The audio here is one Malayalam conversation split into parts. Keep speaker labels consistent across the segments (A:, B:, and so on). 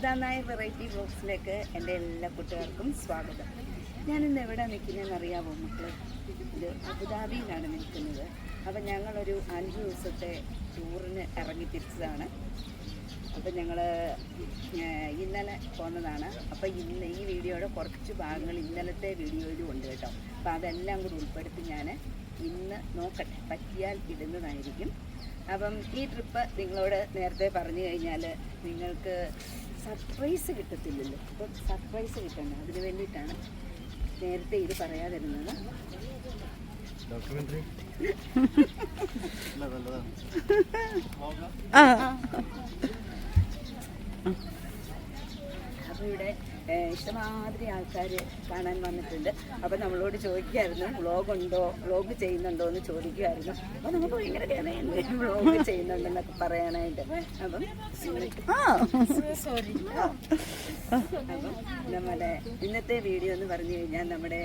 A: നായർ വെറൈറ്റി ബോക്സിലേക്ക് എന്റെ എല്ലാ കൂട്ടുകാർക്കും സ്വാഗതം. ഞാനിന്ന് എവിടെ നിൽക്കുന്നതെന്ന് അറിയാമോ മക്കൾ ഇത് അബുദാബിയിലാണ് നിൽക്കുന്നത്. അപ്പം ഞങ്ങളൊരു അഞ്ച് ദിവസത്തെ ടൂറിന് ഇറങ്ങി തിരിച്ചതാണ്. അപ്പം ഞങ്ങൾ ഇന്നലെ പോന്നതാണ്. അപ്പം ഇന്ന് ഈ വീഡിയോയുടെ കുറച്ച് ഭാഗങ്ങൾ ഇന്നലത്തെ വീഡിയോയിലും ഉണ്ട് കേട്ടോ. അപ്പോൾ അതെല്ലാം കൂടി ഉൾപ്പെടുത്തി ഞാൻ ഇന്ന് നോക്കട്ടെ പറ്റിയാൽ ഇടുന്നതായിരിക്കും. അപ്പം ഈ ട്രിപ്പ് നിങ്ങളോട് നേരത്തെ പറഞ്ഞു കഴിഞ്ഞാൽ നിങ്ങൾക്ക് സർപ്രൈസ് കിട്ടത്തില്ലല്ലോ. അപ്പം സർപ്രൈസ് കിട്ടണം. അതിന് വേണ്ടിയിട്ടാണ് നേരത്തെ ഇത് പറയാതിരുന്നത്. ആ. ഇഷ്ടമാതിരി ആൾക്കാർ കാണാൻ വന്നിട്ടുണ്ട്. അപ്പോൾ നമ്മളോട് ചോദിക്കുമായിരുന്നു വ്ളോഗ് ഉണ്ടോ വ്ളോഗ് ചെയ്യുന്നുണ്ടോ? എന്ന് ചോദിക്കുമായിരുന്നു അപ്പോൾ നമുക്ക് ഭയങ്കര കേരളയുണ്ട് വ്ളോഗ് ചെയ്യുന്നുണ്ടെന്നൊക്കെ പറയാനായിട്ട്. അപ്പം സോറി അപ്പം നമ്മുടെ ഇന്നത്തെ വീഡിയോ എന്ന് പറഞ്ഞു കഴിഞ്ഞാൽ നമ്മുടെ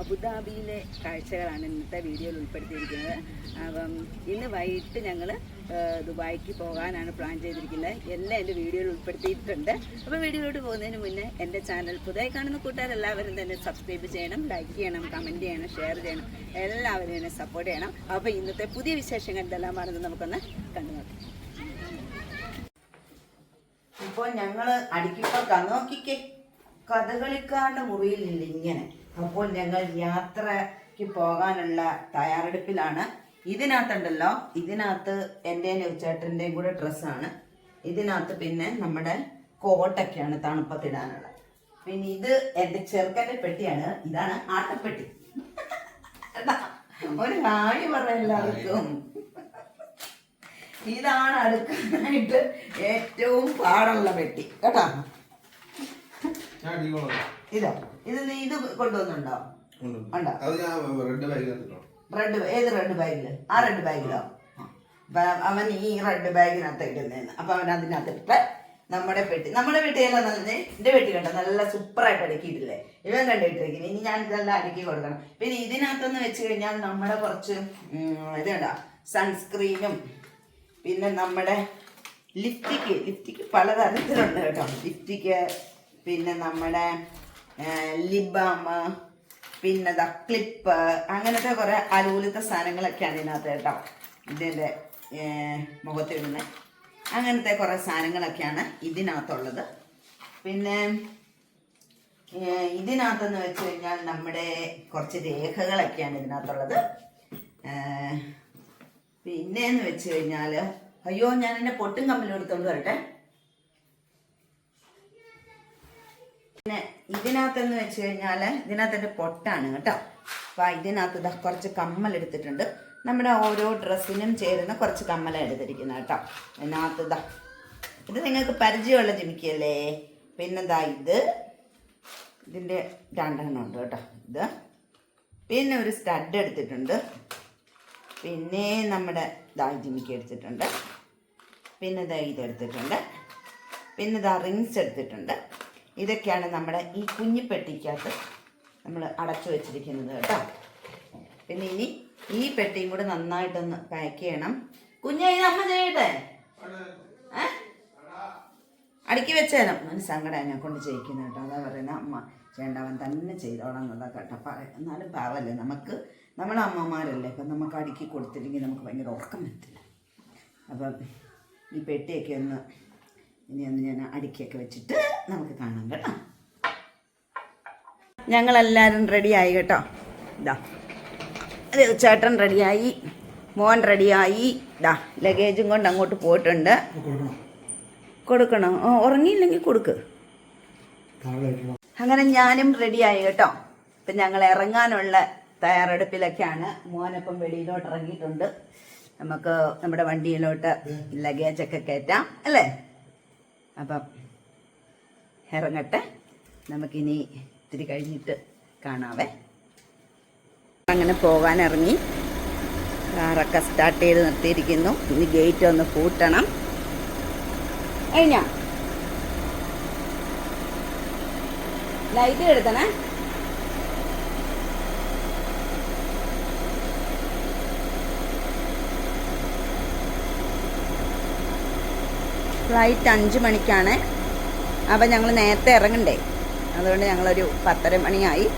A: അബുദാബിയിലെ കാഴ്ചകളാണ് ഇന്നത്തെ വീഡിയോയിൽ ഉൾപ്പെടുത്തിയിരിക്കുന്നത്. അപ്പം ഇന്ന് വൈകിട്ട് ഞങ്ങൾ ദുബായിക്ക് പോകാനാണ് പ്ലാൻ ചെയ്തിരിക്കുന്നത്. എല്ലാം എന്റെ വീഡിയോയിൽ ഉൾപ്പെടുത്തിയിട്ടുണ്ട്. അപ്പോൾ വീഡിയോയിലോട്ട് പോകുന്നതിന് മുന്നേ എന്റെ ചാനൽ പുതിയ കാണുന്ന കൂട്ടുകാരെല്ലാവരും തന്നെ സബ്സ്ക്രൈബ് ചെയ്യണം ലൈക്ക് ചെയ്യണം കമന്റ് ചെയ്യണം ഷെയർ ചെയ്യണം. എല്ലാവരും എന്നെ സപ്പോർട്ട് ചെയ്യണം. അപ്പോൾ ഇന്നത്തെ പുതിയ വിശേഷങ്ങൾ എന്തെല്ലാം എന്തെല്ലാമാണെന്ന് നമുക്കൊന്ന് കണ്ടു നോക്കാം. ഇപ്പോൾ ഞങ്ങൾ അടുക്കിപ്പോൾ നോക്കിക്കേ. കഥകളിക്കാരുടെ മുറിയിലില്ല ഇങ്ങനെ അപ്പോൾ ഞങ്ങൾ യാത്രയ്ക്ക് പോകാനുള്ള തയ്യാറെടുപ്പിലാണ്. ഇതിനകത്തുണ്ടല്ലോ ഇതിനകത്ത് എന്റെയും ചേട്ടന്റെയും കൂടെ ഡ്രസ്സാണ്. ഇതിനകത്ത് പിന്നെ നമ്മുടെ കോട്ടൊക്കെയാണ് തണുപ്പത്തിടാനുള്ളത് പിന്നെ ഇത് എന്റെ ചെറുക്കന്റെ പെട്ടിയാണ്. ഇതാണ് ആട്ടപ്പെട്ടി. ഒരു കാര്യം പറഞ്ഞ എല്ലാവർക്കും. ഇതാണ് അടുക്കാനായിട്ട് ഏറ്റവും പാടുള്ള പെട്ടി. കേട്ടോ? ഇതോ ഇത് നീ ഇത് കൊണ്ടുവന്നുണ്ടോ? ഉണ്ടോ?
B: റെഡ്
A: ഏത് റെഡ് ബാഗിൽ ആ റെഡ് ബാഗിലോ അപ്പം അവൻ ഈ റെഡ് ബാഗിനകത്ത് ഇടുന്നതെന്ന് അപ്പൊ അവൻ അതിനകത്ത് ഇട്ട് നമ്മുടെ പെട്ടി നമ്മുടെ പെട്ടിയെല്ലാം നല്ല എന്റെ പെട്ടി കണ്ടോ? നല്ല സൂപ്പറായിട്ട് അടുക്കിയിട്ടില്ലേ? ഇവൻ കണ്ടിട്ടിരിക്കുന്നു. ഇനി ഞാൻ ഇതെല്ലാം അടുക്കി കൊടുക്കണം. പിന്നെ ഇതിനകത്തൊന്ന് വെച്ച് കഴിഞ്ഞാൽ നമ്മുടെ കുറച്ച് ഇത് കണ്ടോ? സൺസ്ക്രീനും പിന്നെ നമ്മുടെ ലിപ്റ്റിക്ക് ലിപ്റ്റിക്ക് പലതരത്തിലുണ്ട് കേട്ടോ. ലിപ്റ്റിക്ക് പിന്നെ നമ്മുടെ ലിബാം പിന്നെ ദാ ക്ലിപ്പ് അങ്ങനത്തെ കുറേ അലൂലത്തെ സാധനങ്ങളൊക്കെയാണ് ഇതിനകത്ത് കേട്ടോ. ഇതിന്റെ മുഖത്തിടുന്ന. അങ്ങനത്തെ കുറേ സാധനങ്ങളൊക്കെയാണ് ഇതിനകത്തുള്ളത്. പിന്നെ ഇതിനകത്തെന്ന് വെച്ച് കഴിഞ്ഞാൽ നമ്മുടെ കുറച്ച് രേഖകളൊക്കെയാണ് ഇതിനകത്തുള്ളത്. പിന്നെ പിന്നെന്ന് വെച്ച് കഴിഞ്ഞാൽ അയ്യോ ഞാൻ എന്റെ പൊട്ടും കമ്പലും എടുത്തോണ്ട് വരട്ടെ. പിന്നെ ഇതിനകത്തെന്ന് വെച്ച് കഴിഞ്ഞാൽ ഇതിനകത്ത് എന്റെ പൊട്ടാണ് കേട്ടോ. അപ്പോൾ ഇതിനകത്ത് ഇതാ കുറച്ച് കമ്മൽ എടുത്തിട്ടുണ്ട് നമ്മുടെ ഓരോ ഡ്രസ്സിനും ചേരുന്ന കുറച്ച് കമ്മല എടുത്തിരിക്കുന്നത് കേട്ടോ. ഇതിനകത്ത് ഇതാ ഇത് നിങ്ങൾക്ക് പരിചയമുള്ള ജിമിക്കല്ലേ പിന്നെന്താ ഇത്? ഇതിന്റെ രണ്ടെണ്ണം ഉണ്ട് കേട്ടോ ഇത്. പിന്നെ ഒരു സ്റ്റഡ് എടുത്തിട്ടുണ്ട്. പിന്നെ നമ്മുടെ ദാ ജിമിക്ക് എടുത്തിട്ടുണ്ട്. പിന്നെ ദാ ഇതെടുത്തിട്ടുണ്ട് പിന്നെ ദാ റിങ്സ് എടുത്തിട്ടുണ്ട്. ഇതൊക്കെയാണ് നമ്മുടെ ഈ കുഞ്ഞിപ്പെട്ടിക്കകത്ത് നമ്മൾ അടച്ചു വെച്ചിരിക്കുന്നത് കേട്ടോ. പിന്നെ ഇനി ഈ പെട്ടിയും കൂടെ നന്നായിട്ടൊന്ന് പാക്ക് ചെയ്യണം. കുഞ്ഞെ ഇത് അമ്മ ചെയ്യട്ടെ? അടുക്കി വെച്ചേരം. അവന് സങ്കടം എന്നെ കൊണ്ട് ചെയ്യിക്കുന്നത് കേട്ടോ. അതാ പറയുന്ന അമ്മ. ചെയ്യേണ്ടവൻ തന്നെ ചെയ്തോളാം എന്നുള്ള കേട്ടോ. പറയാം എന്നാലും പാവല്ലേ നമുക്ക്? നമ്മളെ അമ്മമാരല്ലേ? അപ്പം നമുക്ക് അടുക്കി കൊടുത്തില്ലെങ്കിൽ നമുക്ക് ഭയങ്കര ഉറക്കം വരത്തില്ല. അപ്പം ഈ പെട്ടിയൊക്കെ ഒന്ന് ഇനി ഒന്ന് ഞാൻ അടുക്കിയൊക്കെ വെച്ചിട്ട് നമുക്ക് കാണാം കേട്ടോ. ഞങ്ങളെല്ലാവരും ആയി കേട്ടോ. ഇതാ അതെ ചേട്ടൻ റെഡിയായി മോൻ റെഡിയായി. ഇതാ ലഗേജും കൊണ്ട് അങ്ങോട്ട് പോയിട്ടുണ്ട്. കൊടുക്കണം? ഓ ഉറങ്ങിയില്ലെങ്കിൽ കൊടുക്ക്. അങ്ങനെ ഞാനും റെഡിയായി കേട്ടോ. ഇപ്പം ഞങ്ങൾ ഇറങ്ങാനുള്ള തയ്യാറെടുപ്പിലൊക്കെയാണ്. മോനപ്പം വെളിയിലോട്ട് ഇറങ്ങിയിട്ടുണ്ട്. നമുക്ക് നമ്മുടെ വണ്ടിയിലോട്ട് ലഗേജൊക്കെ കയറ്റാം അല്ലേ? അപ്പം ഇറങ്ങട്ടെ. നമുക്കിനി ഇത്തിരി കഴിഞ്ഞിട്ട് കാണാവേ. അങ്ങനെ പോകാൻ ഇറങ്ങി കാറൊക്കെ സ്റ്റാർട്ട് ചെയ്ത് നിർത്തിയിരിക്കുന്നു. ഇനി ഗേറ്റ് ഒന്ന് പൂട്ടണം. കഴിഞ്ഞ? ലൈറ്റ് എടുത്തണേ? ഫ്ലൈറ്റ് അഞ്ച് മണിക്കാണ്. അപ്പം ഞങ്ങൾ നേരത്തെ ഇറങ്ങണ്ടേ. അതുകൊണ്ട് ഞങ്ങളൊരു പത്തര മണിയായി.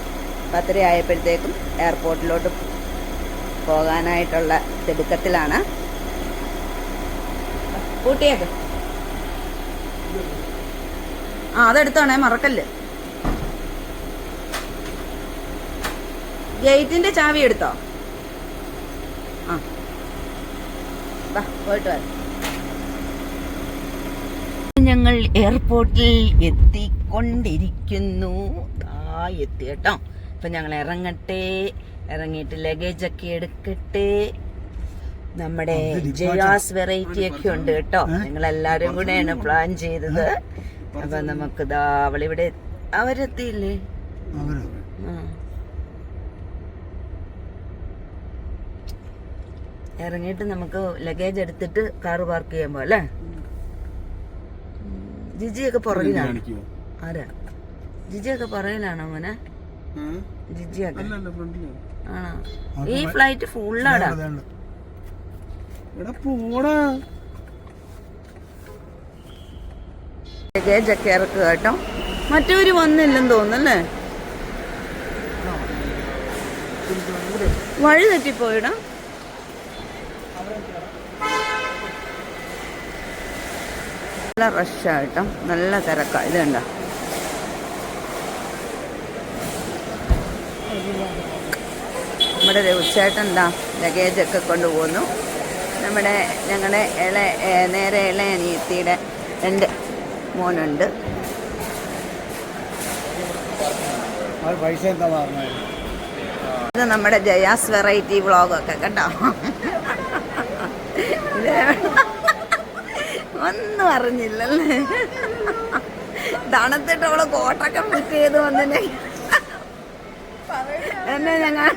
A: പത്തര ആയപ്പോഴത്തേക്കും എയർപോർട്ടിലോട്ട് പോകാനായിട്ടുള്ള തിടുക്കത്തിലാണ്. കൂട്ടിയേക്ക് ആ അതെടുത്തോണേ മറക്കല്ല്. ഗേറ്റിന്റെ ചാവി എടുത്തോ? ആ. പോയിട്ട് വരാം. ഞങ്ങൾ എയർപോർട്ടിൽ എത്തിക്കൊണ്ടിരിക്കുന്നു. ആ എത്തി കേട്ടോ. അപ്പം ഞങ്ങൾ ഇറങ്ങട്ടെ. ഇറങ്ങിയിട്ട് ലഗേജ് ഒക്കെ എടുക്കട്ടെ. നമ്മുടെ ജയാസ് വെറൈറ്റി ഒക്കെ ഉണ്ട് കേട്ടോ. നിങ്ങൾ എല്ലാരും കൂടെയാണ് പ്ലാൻ ചെയ്തത്. അപ്പൊ നമുക്ക് ദാ അവളിവിടെ അവരെത്തിയില്ലേ. ഇറങ്ങിയിട്ട് നമുക്ക് ലഗേജ് എടുത്തിട്ട് കാറ് പാർക്ക് ചെയ്യാൻ പോലെ ജിജിയൊക്കെ പുറകിലാണ്. ആരാ? ജിജിയൊക്കെ പുറകിലാണോ മോനെ? ജിജിയൊക്കെ. ആണോ? ഈ ഫ്ലൈറ്റ് ഫുള്ളാടാ ഗേജൊക്കെ ഇറക്കുക കേട്ടോ. മറ്റവര് വന്നില്ലെന്ന് തോന്നുന്നല്ലേ? വഴി തെറ്റിപ്പോയിടാ. നല്ല റഷാ കേട്ടോ നല്ല തിരക്കാണ് ഇത് കണ്ടോ? നമ്മുടെ രഘുചേട്ടൻ എന്താ ലഗേജ് ഒക്കെ കൊണ്ടുപോകുന്നു. നമ്മുടെ ഞങ്ങളുടെ ഇള നേരെ ഇള അനിയത്തിയുടെ രണ്ട് മോനുണ്ട്. ഇത് നമ്മുടെ ജയാസ് വെറൈറ്റി വ്ളോഗൊക്കെ കേട്ടോ ഇത് ഒന്നും അറിഞ്ഞില്ലല്ലേ? തണുത്തിട്ട് അവൾ കോട്ടൊക്കെ ഫിറ്റ് ചെയ്ത് വന്നിനെ. എന്നെ ഞങ്ങൾ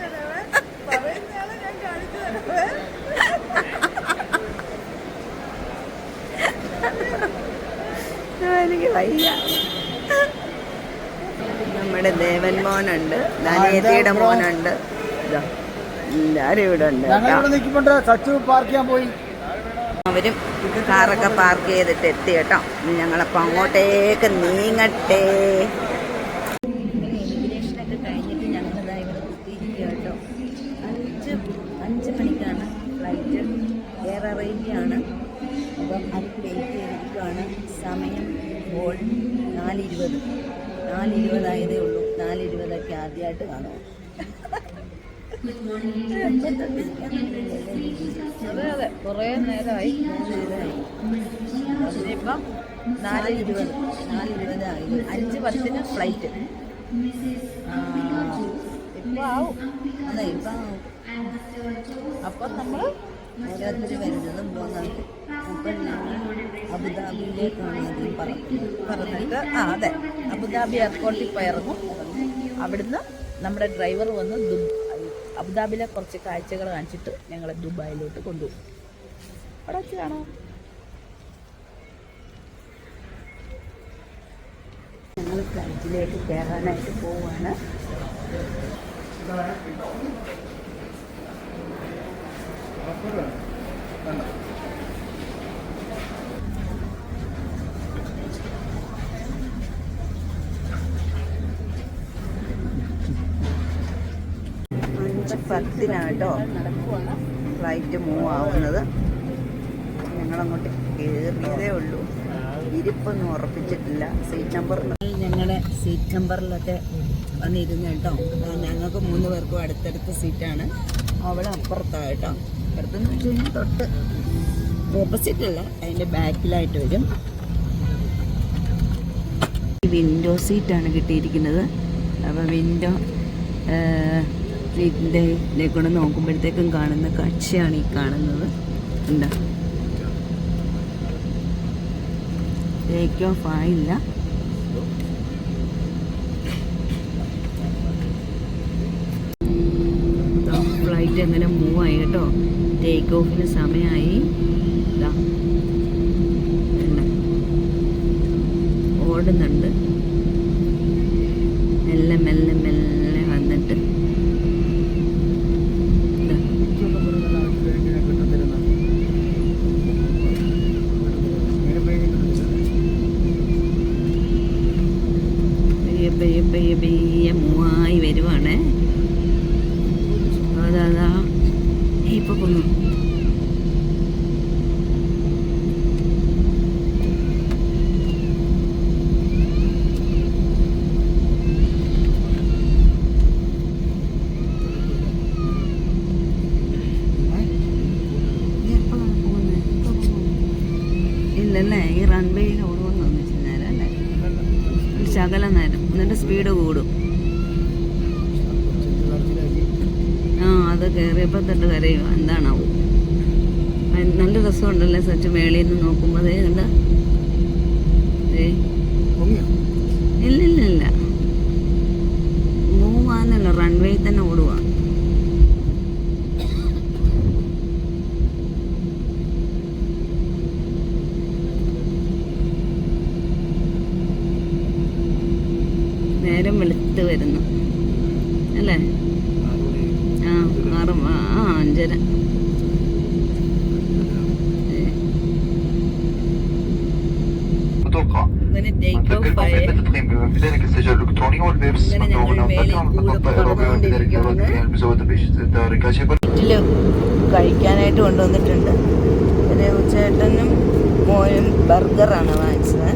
A: എനിക്ക് വയ്യ. നമ്മുടെ ദേവൻ മോനുണ്ട്. ധാനിയത്തിയുടെ മോനുണ്ട്. ഇതാ, എല്ലാരും ഇവിടെ ഉണ്ട്
B: ഞങ്ങൾ. ഇവിടെ നിൽക്കുമ്പോണ്ട് സച്ചു പാർക്ക് ചെയ്യാൻ പോയി?
A: അവരും കാറൊക്കെ പാർക്ക് ചെയ്തിട്ട് എത്തി കേട്ടോ. ഞങ്ങളപ്പോൾ അങ്ങോട്ടേക്ക് നീങ്ങട്ടെ. ഫ്ലൈറ്റ്.
C: ഇപ്പം ആവും
A: അതെ ഇപ്പം
C: അപ്പം നമ്മൾ
A: ഓരോരുത്തർ വരുന്നത് അബുദാബിയിലേക്കാണ് ആദ്യം പറഞ്ഞത്
C: പറഞ്ഞിട്ട് ആ അതെ. അബുദാബി എയർപോർട്ടിൽ പോയി ഇറങ്ങും അവിടുന്ന് നമ്മുടെ ഡ്രൈവർ വന്ന് ദുബ് അബുദാബിയിലെ കുറച്ച് കാഴ്ചകൾ കാണിച്ചിട്ട് ഞങ്ങളെ ദുബായിലോട്ട് കൊണ്ടുപോകും അവിടെ കാണാം.
A: ഞങ്ങൾ ഫ്ലൈറ്റിലേക്ക് കയറാനായിട്ട് അഞ്ച് പത്തിനാട്ടോ ഫ്ലൈറ്റ് മൂവ് ആവുന്നത്. ഞങ്ങളങ്ങോട്ട് കയറിയതേ ഉള്ളൂ. ഇരിപ്പൊന്നും ഉറപ്പിച്ചിട്ടില്ല. സീറ്റ് നമ്പർ സീറ്റ് നമ്പറിലൊക്കെ വന്നിരുന്നു കേട്ടോ. ഞങ്ങൾക്ക് മൂന്ന് പേർക്കും അടുത്തടുത്ത സീറ്റാണ്. അവിടെ അപ്പുറത്താണ് കേട്ടോ അപ്പുറത്തെന്ന് വെച്ച് കഴിഞ്ഞാൽ തൊട്ട് ഓപ്പോസിറ്റ് അല്ല അതിന്റെ ബാക്കിലായിട്ട് വരും. വിൻഡോ സീറ്റാണ് കിട്ടിയിരിക്കുന്നത്. അപ്പോൾ വിൻഡോ സീറ്റിന്റെ ഇതിലേക്കൂടെ നോക്കുമ്പോഴത്തേക്കും കാണുന്ന കാഴ്ചയാണ് ഈ കാണുന്നത്. എന്താ ടേക്ക് ഓഫ് ആയില്ല. മൂവായി മൂവ് ആയി കേട്ടോ. ടേക്ക് ഓഫിന് സമയമായി? ഓടുന്നുണ്ട്. മെല്ലെ മെല്ലെ മെല്ലെ വന്നിട്ട്. ഇതാ. പയ്യെ പയ്യെ മൂവായി വരുവാണ് അതാ അതാ ഇപ്പൊ പോന്നു ഇല്ലല്ലേ ഈ റൺവേയിൽ ഓടുമെന്ന് തോന്നിച്ചു നേരം അല്ലേ ഒരു ശകല നേരം എന്നിട്ട് സ്പീഡ് കൂടും ആ അത് കയറിയപ്പോൾ തൊട്ട് കരയും എന്താണാവും അത് നല്ല രസമുണ്ടല്ലേ? സച്ച് മേളിൽ നിന്ന് നോക്കുമ്പോൾ അതേ കണ്ട? വീട്ടിൽ കഴിക്കാനായിട്ട് കൊണ്ടുവന്നിട്ടുണ്ട്. ഒരു ചേട്ടനും മോനും ബർഗറാണ് വാങ്ങിച്ചത്.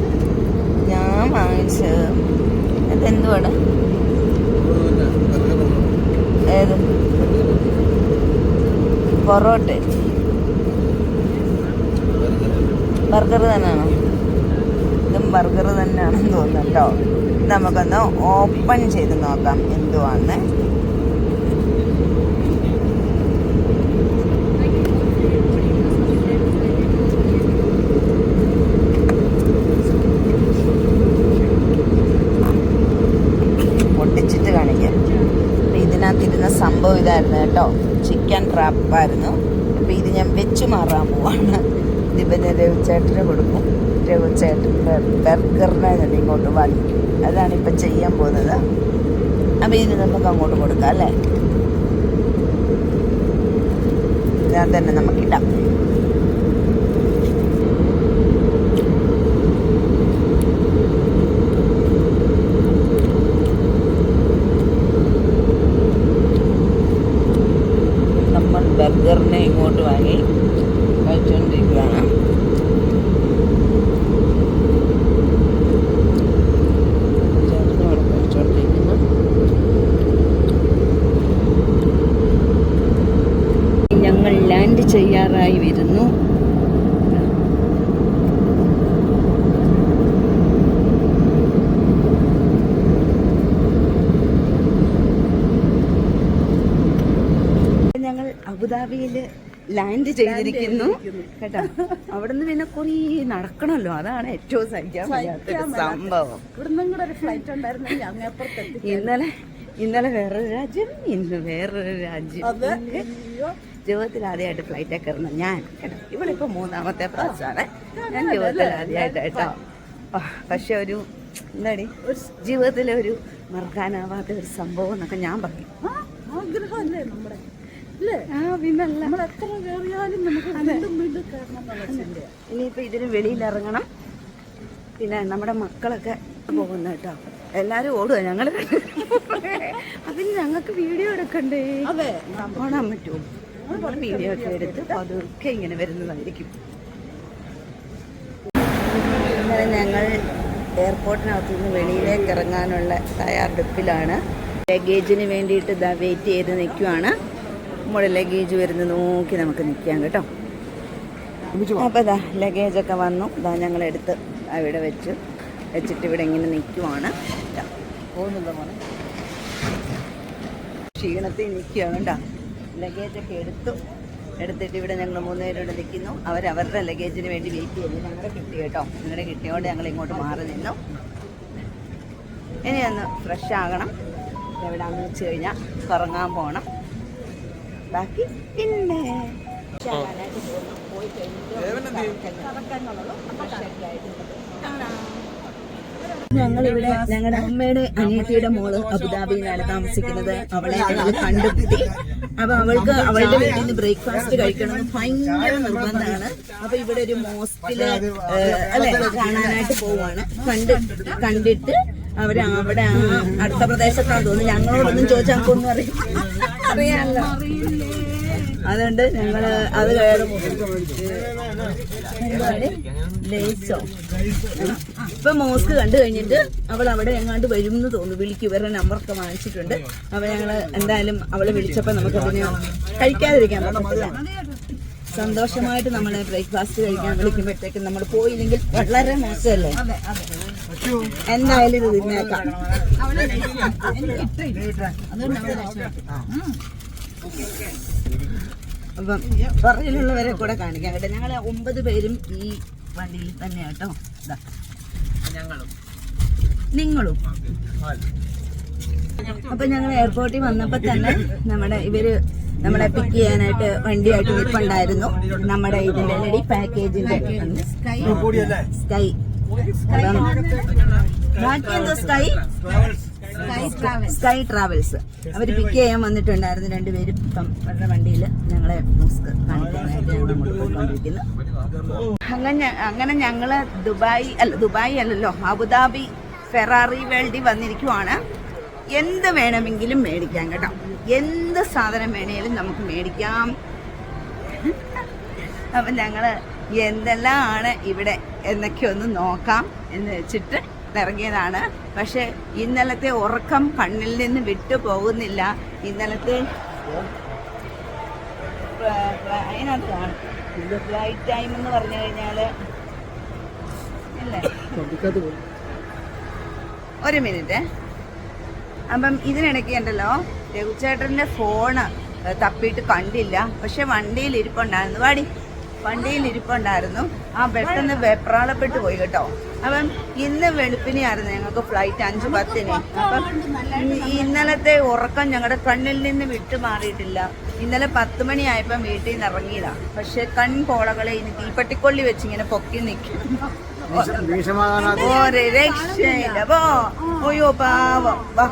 A: ഞാൻ വാങ്ങിച്ചത് അതെന്തുവാണ്? ഏത്? പൊറോട്ട. ബർഗർ തന്നെയാണോ? ഇതും ബർഗർ തന്നെയാണെന്ന് തോന്നുന്നുണ്ടോ നമുക്കൊന്ന് ഓപ്പൺ ചെയ്ത് നോക്കാം എന്തുവാണെന്ന് സംഭവം ഇതായിരുന്നു കേട്ടോ. ചിക്കൻ ട്രാപ്പായിരുന്നു അപ്പം ഇത് ഞാൻ വെച്ച് മാറാൻ പോവാണ്. ഇതിപ്പോൾ ഞാൻ രവിച്ചേട്ടന് കൊടുക്കും. രവിച്ചേട്ടന്റെ ബർഗറിനെ ഞാൻ ഇങ്ങോട്ട് വാങ്ങിക്കും. അതാണ് ഇപ്പം ചെയ്യാൻ പോകുന്നത്. അപ്പോൾ ഇത് നമുക്ക് അങ്ങോട്ട് കൊടുക്കാം അല്ലേ? ഞാൻ തന്നെ നമുക്കിടാം നമ്മൾ ബർഗറിനെ ഇങ്ങോട്ട് വാങ്ങി കഴിച്ചുകൊണ്ടിരിക്കുകയാണ് ചേട്ടനും ഇവിടെ കഴിച്ചുകൊണ്ടിരിക്കുന്നു ഞങ്ങൾ ലാൻഡ് ചെയ്യാറായി വരുന്നു. ഞങ്ങൾ അബുദാബിയിൽ ലാൻഡ് ചെയ്തിരിക്കുന്നു. കേട്ടോ? അവിടുന്ന് പിന്നെ കുറേ നടക്കണമല്ലോ അതാണ് ഏറ്റവും സഹിക്കാൻ വയ്യാത്തൊരു സംഭവം. ഇന്നലെ ഇന്നലെ വേറൊരു രാജ്യം ഇന്ന് വേറൊരു രാജ്യം. ജീവിതത്തിൽ ആദ്യമായിട്ട് ഫ്ലൈറ്റ് കയറുന്ന ഞാൻ. കേട്ടോ? ഇവളിപ്പോൾ മൂന്നാമത്തെ പ്രാവശ്യമാണ് ഞാൻ ജീവിതത്തിൽ ആദ്യമായിട്ട് കേട്ടോ. പക്ഷെ ഒരു എന്താടി? ജീവിതത്തിലെ ഒരു മറക്കാനാവാത്ത ഒരു സംഭവം എന്നൊക്കെ ഞാൻ പറയും.
C: ആഗ്രഹമല്ലേ നമ്മുടെ?
A: ഇനിയിപ്പോ ഇതിന് വെളിയിലിറങ്ങണം പിന്നെ നമ്മുടെ മക്കളൊക്കെ പോകുന്ന കേട്ടോ. എല്ലാരും ഓടുക ഞങ്ങൾ. അതിന് ഞങ്ങൾക്ക് വീഡിയോ എടുക്കണ്ടേ?
C: അതെ.
A: ഓടാൻ പറ്റുമോ? വീഡിയോ ഒക്കെ എടുത്ത് പതുക്കെ ഇങ്ങനെ വരുന്നതായിരിക്കും. ഇന്നലെ ഞങ്ങൾ എയർപോർട്ടിനകത്ത് നിന്ന് വെളിയിലേക്ക് ഇറങ്ങാനുള്ള തയ്യാറെടുപ്പിലാണ്. ലഗേജിന് വേണ്ടിയിട്ട് ഇതാ വെയിറ്റ് ചെയ്ത് നിൽക്കുവാണ്. നമ്മുടെ ലഗേജ് വരുന്ന നോക്കി നമുക്ക് നിൽക്കാം കേട്ടോ. അപ്പോൾ ഇതാ ലഗേജൊക്കെ വന്നു. ഇതാ ഞങ്ങൾ എടുത്ത് അവിടെ വെച്ച്. വെച്ചിട്ട് ഇവിടെ ഇങ്ങനെ നിൽക്കുവാണ്. പോകുന്നുണ്ടോ പോകുന്നില്ല മോനെ? ക്ഷീണത്തിൽ നിൽക്കുകയാണ് കേട്ടോ. ലഗേജൊക്കെ എടുത്തു. എടുത്തിട്ട് ഇവിടെ ഞങ്ങൾ മൂന്നുപേരോട് നിൽക്കുന്നു. അവർ അവരുടെ ലഗേജിന് വേണ്ടി വെയിറ്റ് ചെയ്തു. ഞങ്ങളുടെ കിട്ടി കേട്ടോ. ഞങ്ങളുടെ കിട്ടിയോണ്ട് ഞങ്ങൾ ഇങ്ങോട്ട് മാറി നിന്നു. ഇനി ഒന്ന് ഫ്രഷ് ആകണം. എവിടെയാണെന്ന് വെച്ച് കഴിഞ്ഞാൽ കറങ്ങാൻ പോകണം ബാക്കി പിന്നെ ഞങ്ങളിവിടെ ഞങ്ങളുടെ അമ്മയുടെ അനിയത്തിയുടെ മോൾ അബുദാബിയിലാണ് താമസിക്കുന്നത്. അവളെ ഞങ്ങൾ കണ്ടുപിടി അപ്പൊ അവൾക്ക് അവളുടെ വീട്ടിൽ നിന്ന് ബ്രേക്ക്ഫാസ്റ്റ് കഴിക്കണമെന്ന് ഭയങ്കര നിർബന്ധമാണ്. അപ്പൊ ഇവിടെ ഒരു മോസ്റ്റിൽ അല്ലെ കാണാനായിട്ട് പോവാണ്. കണ്ട് കണ്ടിട്ട് അവർ അവിടെ ആ അടുത്ത പ്രദേശത്താന്ന് തോന്നുന്നു. ഞങ്ങളോടൊന്നും ചോദിച്ചാൽ അറിയാം അറിയാമല്ലോ അതുകൊണ്ട് ഞങ്ങൾ അത് ലേസോ. ഇപ്പൊ മോസ്ക് കണ്ടു കഴിഞ്ഞിട്ട് അവൾ അവിടെ എങ്ങാണ്ട് വരും എന്ന് തോന്നുന്നു. വിളിക്കും ഇവരുടെ നമ്പറൊക്കെ വാങ്ങിച്ചിട്ടുണ്ട്. അപ്പൊ ഞങ്ങൾ എന്തായാലും അവളെ വിളിച്ചപ്പോ നമുക്ക് അതിനെ കഴിക്കാതിരിക്കാൻ പറ്റത്തില്ല. സന്തോഷമായിട്ട് നമ്മൾ ബ്രേക്ക്ഫാസ്റ്റ് കഴിക്കാൻ വിളിക്കുമ്പോഴത്തേക്കും നമ്മൾ പോയില്ലെങ്കിൽ വളരെ മോശമല്ലേ? എന്തായാലും ഇത് തിന്നേക്കാം അപ്പം പുറകിലുള്ളവരെ കൂടെ കാണിക്കാം. കേട്ടോ ഞങ്ങൾ ഒമ്പത് പേരും ഈ വണ്ടിയിൽ തന്നെ കേട്ടോ. ഇതാ നിങ്ങളും. അപ്പൊ ഞങ്ങൾ എയർപോർട്ടിൽ വന്നപ്പോ തന്നെ നമ്മുടെ ഇവർ നമ്മളെ പിക്ക് ചെയ്യാനായിട്ട് വണ്ടിയായിട്ട് നിൽപ്പുണ്ടായിരുന്നു. നമ്മുടെ ഇതിന്റെ ലെഡി പാക്കേജിന്റെ സ്കൈ സ്കൈ ബാക്കി എന്തോ സ്കൈ സ്കൈ ട്രാവൽസ് അവർ പിക്ക് ചെയ്യാൻ വന്നിട്ടുണ്ടായിരുന്നു രണ്ടുപേരും. ഇപ്പം അവരുടെ വണ്ടിയിൽ ഞങ്ങളെ കാണിക്കാനായിട്ട് ഞങ്ങൾ അങ്ങോട്ട് പോയിക്കൊണ്ടിരിക്കുന്നു. അങ്ങനെ അങ്ങനെ ഞങ്ങൾ ദുബായി അല്ല ദുബായി അല്ലല്ലോ അബുദാബി ഫെറാറി വേൾഡിൽ വന്നിരിക്കുവാണ്. എന്ത് വേണമെങ്കിലും മേടിക്കാം കേട്ടോ. എന്ത് സാധനം വേണേലും നമുക്ക് മേടിക്കാം. അപ്പം ഞങ്ങൾ എന്തെല്ലാം ആണ് ഇവിടെ എന്നൊക്കെ ഒന്ന് നോക്കാം എന്ന് വെച്ചിട്ട് ഇറങ്ങിയതാണ് പക്ഷെ ഇന്നലത്തെ ഉറക്കം കണ്ണിൽ നിന്ന് വിട്ടു പോകുന്നില്ല. ഇന്നലത്തെ ഫ്ലൈറ്റ് ടൈം എന്ന് പറഞ്ഞു കഴിഞ്ഞാൽ അല്ലേ ഒരു മിനിറ്റ്. അപ്പം ഇതിനിടയ്ക്ക് ഉണ്ടല്ലോ രഘുചേട്ടന്റെ ഫോണ് തപ്പിയിട്ട് കണ്ടില്ല. പക്ഷെ വണ്ടിയിൽ ഇരിപ്പുണ്ടായിരുന്നു. വാടി വണ്ടിയിൽ ഇരിപ്പുണ്ടായിരുന്നു ആ പെട്ടെന്ന് വെപ്രാളപ്പെട്ട് പോയി കേട്ടോ. അപ്പം ഇന്ന് വെളുപ്പിനെയായിരുന്നു ഞങ്ങൾക്ക് ഫ്ലൈറ്റ് അഞ്ച് പത്തിന്. അപ്പം ഇന്നലത്തെ ഉറക്കം ഞങ്ങളുടെ കണ്ണിൽ നിന്ന് വിട്ടു മാറിയിട്ടില്ല. ഇന്നലെ പത്ത് മണിയായപ്പം വീട്ടിൽ നിന്ന് ഇറങ്ങിയതാ. പക്ഷെ കൺപോളകളെ ഇനി തീപ്പട്ടിക്കൊള്ളി വെച്ച് ഇങ്ങനെ പൊക്കി നിൽക്കും ഒരു രക്ഷയില്ല. പോ. അയ്യോ പാവം. അപ്പം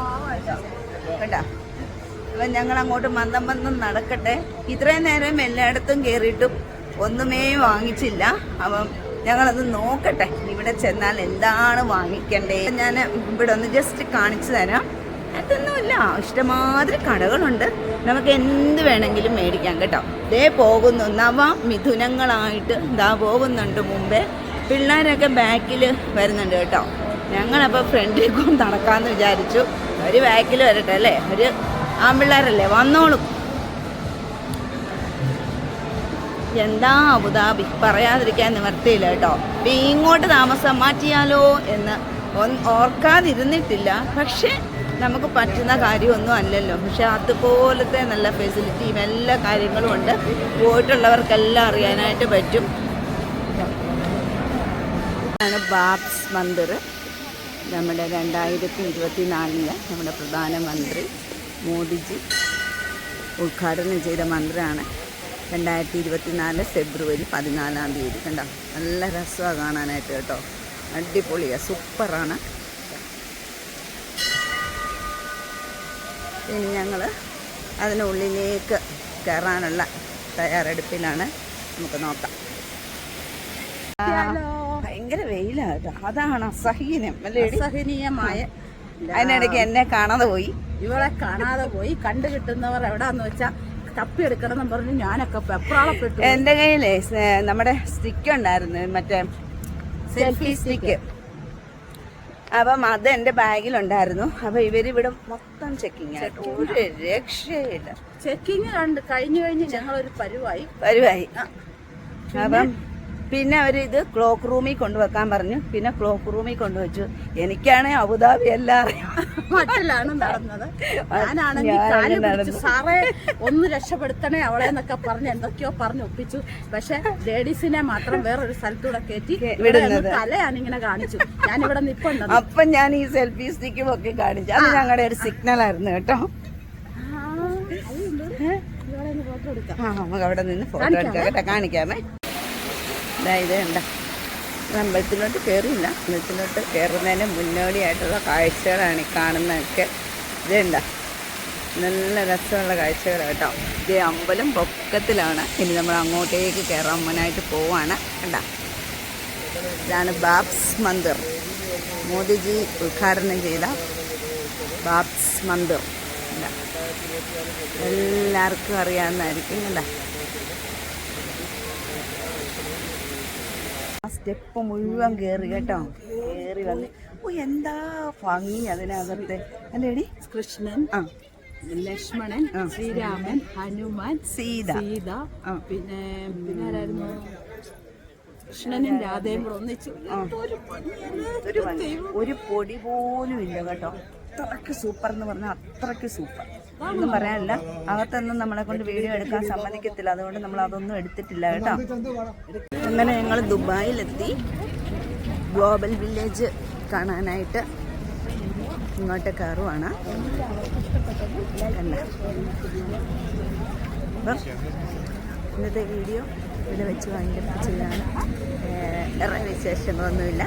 A: അപ്പൊ ഞങ്ങൾ അങ്ങോട്ട് മന്ദം മന്ദം നടക്കട്ടെ. ഇത്രയും നേരം എല്ലായിടത്തും കയറിയിട്ടും ഒന്നുമേ വാങ്ങിച്ചില്ല. അപ്പം ഞങ്ങളത് നോക്കട്ടെ. ഇവിടെ ചെന്നാൽ എന്താണ് വാങ്ങിക്കണ്ടേ? ഞാൻ ഇവിടെ ഒന്ന് ജസ്റ്റ് കാണിച്ചു തരാം. അതൊന്നുമില്ല. ഇഷ്ടമാതിരി കടകളുണ്ട്. നമുക്ക് എന്ത് വേണമെങ്കിലും മേടിക്കാം കേട്ടോ. ദേ പോകുന്നു. നവ മിഥുനങ്ങളായിട്ട് ദാ പോകുന്നുണ്ട് മുമ്പേ. പിള്ളേരൊക്കെ ബാക്കിൽ വരുന്നുണ്ട് കേട്ടോ. ഞങ്ങളപ്പോൾ ഫ്രണ്ടിൽ കൊണ്ട് നടക്കാമെന്ന് വിചാരിച്ചു. ഒരു ബാക്കിൽ വരട്ടെ അല്ലേ? ഒരു ആൺപിള്ളേരല്ലേ? വന്നോളും. എന്താ അബുദാബി? പറയാതിരിക്കാൻ നിവർത്തിയില്ല കേട്ടോ. ഇങ്ങോട്ട് താമസം മാറ്റിയാലോ എന്ന് ഓർക്കാതിരുന്നിട്ടില്ല. പക്ഷേ നമുക്ക് പറ്റുന്ന കാര്യമൊന്നും അല്ലല്ലോ. പക്ഷെ അതുപോലത്തെ നല്ല ഫെസിലിറ്റിയും എല്ലാ കാര്യങ്ങളും ഉണ്ട്. പോയിട്ടുള്ളവർക്കെല്ലാം അറിയാനായിട്ട് പറ്റും. ആണ് ബാബ്സ് മന്ദിർ നമ്മുടെ രണ്ടായിരത്തി ഇരുപത്തി നാലിൽ നമ്മുടെ പ്രധാനമന്ത്രി മോദിജി ഉദ്ഘാടനം ചെയ്ത മന്ത്രിയാണ്. രണ്ടായിരത്തി ഇരുപത്തിനാല് ഫെബ്രുവരി പതിനാലാം തീയതി. കണ്ടോ? നല്ല രസമാണ് കാണാനായിട്ട് കേട്ടോ. അടിപൊളിയാണ് സൂപ്പറാണ്. ഇനി ഞങ്ങൾ അതിനുള്ളിലേക്ക് കയറാനുള്ള തയ്യാറെടുപ്പിലാണ്. നമുക്ക് നോക്കാം. ഭയങ്കര വെയിലാണ് കേട്ടോ. അതാണ് അസഹനീയം?
C: അസഹനീയമായ
A: അതിനിടയ്ക്ക് എന്നെ കാണാതെ പോയി.
C: ഇവളെ കാണാതെ പോയി. കണ്ടു കിട്ടുന്നവർ എവിടാന്ന് വെച്ചാ തപ്പിയെടുക്കണം എന്ന് പറഞ്ഞു ഞാനൊക്കെ വെപ്രാളപ്പെട്ടു
A: എന്റെ കയ്യിലേ നമ്മുടെ സ്റ്റിക്ക് ഉണ്ടായിരുന്നു മറ്റേ സെൽഫി സ്റ്റിക്ക് അപ്പം അത് എന്റെ ബാഗിലുണ്ടായിരുന്നു. അപ്പം ഇവരിവിടെ മൊത്തം ചെക്കിങ് ആയിട്ട് ഒരു രക്ഷയില്ല
C: ചെക്കിങ് കണ്ട് കഴിഞ്ഞു കഴിഞ്ഞ് ഞങ്ങളൊരു പരുവായി.
A: പരുവായി. അപ്പം പിന്നെ അവർ ഇത് ക്ലോക്ക് റൂമിൽ കൊണ്ടുവെക്കാൻ പറഞ്ഞു. പിന്നെ ക്ലോക്ക് റൂമിൽ കൊണ്ടുവച്ചു. എനിക്കാണ് അബുദാബി എല്ലാം
C: നടന്നത്. ഞാനാണെങ്കിൽ. സാറേ ഒന്ന് രക്ഷപ്പെടുത്തണേ അവളെ എന്നൊക്കെ പറഞ്ഞ് എന്തൊക്കെയോ പറഞ്ഞു ഒപ്പിച്ചു. പക്ഷെ ലേഡീസിനെ മാത്രം വേറൊരു സ്ഥലത്തൂടെ കയറ്റി. ഒന്ന് തലയാണിങ്ങനെ കാണിച്ചു. ഞാനിവിടെ നിപ്പുണ്ട്
A: അപ്പം ഞാൻ ഈ സെൽഫി സ്റ്റിക്കും ഒക്കെ കാണിച്ചു. അത് ഞങ്ങളുടെ ഒരു സിഗ്നൽ ആയിരുന്നു കേട്ടോ. നമുക്ക് അവിടെ നിന്ന് ഫോട്ടോ എടുക്കാം കേട്ടോ. കാണിക്കാമേ. കണ്ട ഇത് അമ്പലത്തിലോട്ട് കയറിയില്ല അമ്പലത്തിലോട്ട് കയറുന്നതിന് മുന്നോടിയായിട്ടുള്ള കാഴ്ചകളാണ് ഈ കാണുന്നതൊക്കെ. ഇത് കണ്ട നല്ല രസമുള്ള കാഴ്ചകൾ കേട്ടോ. ഇത് അമ്പലം പൊക്കത്തിലാണ്. ഇനി നമ്മൾ അങ്ങോട്ടേക്ക് കയറാൻ മുന്നായിട്ട് പോവാണ്. കണ്ട ഇതാണ് ബാപ്സ് മന്ദിർ. മോദിജി ഉദ്ഘാടനം ചെയ്ത ബാപ്സ് മന്ദിർ. എല്ലാവർക്കും അറിയാവുന്നതായിരിക്കും. അല്ല ആ സ്റ്റെപ്പ് മുഴുവൻ കയറി കേട്ടോ. കയറി വന്ന്. ഓ എന്താ ഭംഗി അതിനകത്തെ. അല്ലേടി
C: കൃഷ്ണൻ
A: ആ.
C: ലക്ഷ്മണൻ ശ്രീരാമൻ ഹനുമാൻ
A: സീത.
C: സീത പിന്നെ പിന്നെ ആരായിരുന്നു? കൃഷ്ണനും രാധയും കൂടെ ഒന്നിച്ചു ഒരു
A: പൊടി പോലും ഇല്ല കേട്ടോ. അത്രയ്ക്ക് സൂപ്പർ എന്ന് പറഞ്ഞാൽ അത്രയ്ക്ക് സൂപ്പർ. ഒന്നും പറയാനില്ല. അകത്തൊന്നും നമ്മളെ കൊണ്ട് വീഡിയോ എടുക്കാൻ സമ്മതിക്കത്തില്ല. അതുകൊണ്ട് നമ്മൾ അതൊന്നും എടുത്തിട്ടില്ല കേട്ടോ. അങ്ങനെ ഞങ്ങൾ ദുബായിലെത്തി. ഗ്ലോബൽ വില്ലേജ് കാണാനായിട്ട് ഇങ്ങോട്ട് കയറുവാണ്. അപ്പം ഇന്നത്തെ വീഡിയോ ഇവിടെ വെച്ച് വൈൻഡപ്പ് ചെയ്യാണ് വേറെ വിശേഷങ്ങളൊന്നുമില്ല.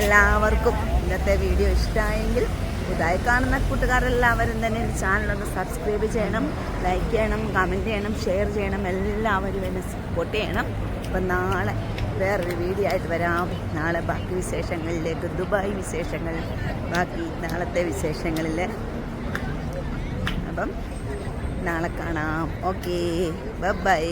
A: എല്ലാവർക്കും ഇന്നത്തെ വീഡിയോ ഇഷ്ടമായെങ്കിൽ പുതുതായി കാണുന്ന കൂട്ടുകാരെല്ലാവരും തന്നെ എന്റെ ചാനലൊന്ന് സബ്സ്ക്രൈബ് ചെയ്യണം ലൈക്ക് ചെയ്യണം കമന്റ് ചെയ്യണം ഷെയർ ചെയ്യണം എല്ലാവരും എന്നെ സപ്പോർട്ട് ചെയ്യണം. അപ്പം നാളെ വേറൊരു വീഡിയോ ആയിട്ട് വരാം. നാളെ ബാക്കി വിശേഷങ്ങളിലേക്ക് ദുബായ് വിശേഷങ്ങൾ ബാക്കി നാളത്തെ വിശേഷങ്ങളിൽ അപ്പം നാളെ കാണാം. Okay bye